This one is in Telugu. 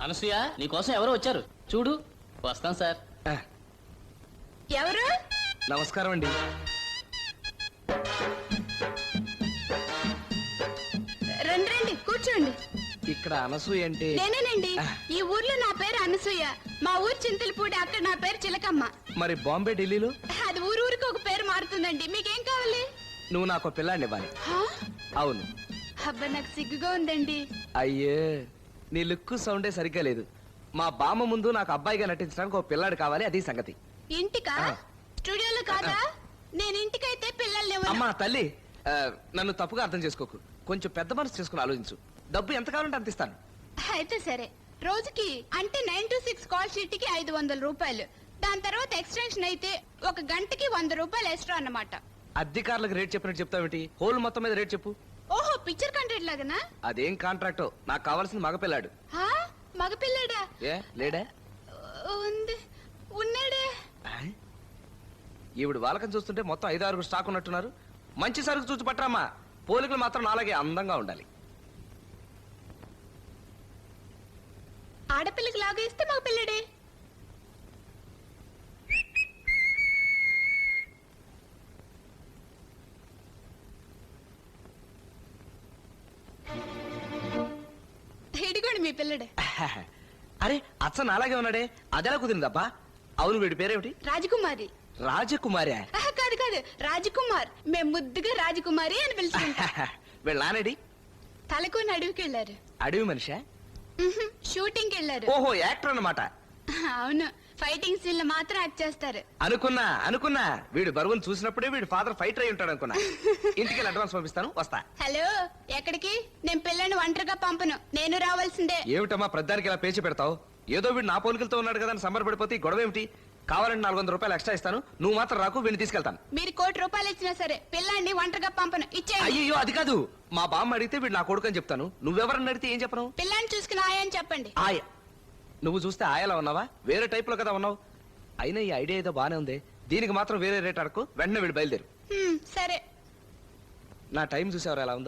అనసూయ నీకోసం ఎవరో వచ్చారు. చూడు వస్తాం సార్. ఎవరు? నమస్కారం అండి. రండి రండి కూర్చోండి. ఇక్కడ అనసూయ అంటే నేనేనండి. ఈ ఊర్లో నా పేరు అనసూయ. మా ఊరు చింతలపూడి అక్కడ నా పేరు చిలకమ్మ. మరి బాంబే ఢిల్లీలో? అది ఊరు ఊరికి ఒక పేరు మారుతుందండి. మీకేం కావాలి? నువ్వు నాకు పిల్లాడిని ఇవ్వాలి? అవును. అబ్బా నాకు సిగ్గుగా ఉందండి. అయ్యే. నీ లుక్ సౌండే సరిగ్గా లేదు. మా బామ్మ ముందు నాకు అబ్బాయిగా నటించడానికి ఒక పిల్లాడు కావాలి అది సంగతి. ఇంటికా. స్టూడియోలో కాదా? నేను ఇంటికైతే పిల్లల్ని ఎవరు- అమ్మా తల్లి ఆ, నన్ను తప్పుగా అర్థం చేసుకోకు. కొంచెం పెద్ద మనసు చేసుకుని ఆలోచించు. డబ్బు ఎంత కావాలంటే అంత ఇస్తాను. అయితే సరే. రోజుకి అంటే నైన్ టు సిక్స్ కాల్ షీట్కి ఐదు వందల రూపాయలు. దాని తర్వాత ఎక్స్టెన్షన్ అయితే ఒక గంటకి వంద రూపాయలు ఎక్స్ట్రా అన్నమాట. అద్దెకారులకు రేట్ చెప్పినట్టు చెప్తావేంటి? హోల్ మొత్తం మీద రేట్ చెప్పు. పిక్చర్ కంట్రీట్ లాగనా? అదేం కాంట్రాక్టో నాకు కావాల్సింది మగపిల్లాడు? మగపిల్లడా? ఏ? లేడా? ఉంది. ఉన్నాడే. ఈవిడ వాళ్ళకం చూస్తుంటే మొత్తం ఐదు ఆరుగురు స్టాక్ ఉన్నట్టున్నారు. మంచి సరుకు చూసి పట్టరామా పోలికలు మాత్రం నాలాగే అందంగా ఉండాలి. ఆడపిల్లకి లాగా ఇస్తే మగ పిల్లడే అరే అచ్చ నాలాగే ఉన్నాడే. అదెలా కుదిరిందబ్బా? అవును వీడి పేరేమిటి? రాజకుమారి. రాజకుమారి. కాదు కాదు. రాజకుమార్. మేము ముద్దుగా రాజకుమారి అని పిలుచుకుంటాం. వీళ్ళ నానడి తలకొని అడవికి వెళ్ళారు. అడవి మనిషా? షూటింగ్ వెళ్ళారు. ఓహో యాక్టర్ అన్నమాట. అవును. ఫైటింగ్ సీన్లో మాత్రం యాక్ట్ చేస్తారు. అనుకున్నా అనుకున్నా. వీడు బరువును చూసినప్పుడే వీడి ఫాదర్ ఫైటర్ అయి ఉంటాడు అనుకున్నా. ఇంటికి అడ్వాన్స్ పంపిస్తాను వస్తా. హలో ఎక్కడికి? నేను పిల్లని ఒంటరిగా పంపను. నేను రావాల్సిందే. ఏమిటమ్మా ప్రధానికి ఇలా పేచి పెడతావు? ఏదో వీడు నా పోలికలతో ఉన్నాడు కదా అని సంబరపడిపోతే ఈ గొడవ ఏమిటి? కావాలంటే నాలుగు వందల రూపాయలు ఎక్స్ట్రా ఇస్తాను. నువ్వు మాత్రం రాకు వీడిని తీసుకెళ్తాను. మీరు కోటి రూపాయలు ఇచ్చినా సరే పిల్లాన్ని ఒంటరిగా పంపను. ఇచ్చేయండి. అయ్యో అది కాదు. మా బామ్మ అడిగితే వీడు నా కొడుకు అని చెప్తాను. నువ్వెవరని అడిగితే ఏం చెప్పను? పిల్లాన్ని చూసుకుని ఆయని చెప్పండి. ఆయ నువ్వు చూస్తే ఆయలా ఉన్నావా? వేరే టైప్లో కదా ఉన్నావు. అయినా ఈ ఐడియా ఏదో బానే ఉంది. దీనికి మాత్రం వేరే రేట్ అడకు. వెంటనే వీడు బయలుదేరు. సరే. నా టైం చూసేవారు ఎలా ఉందో?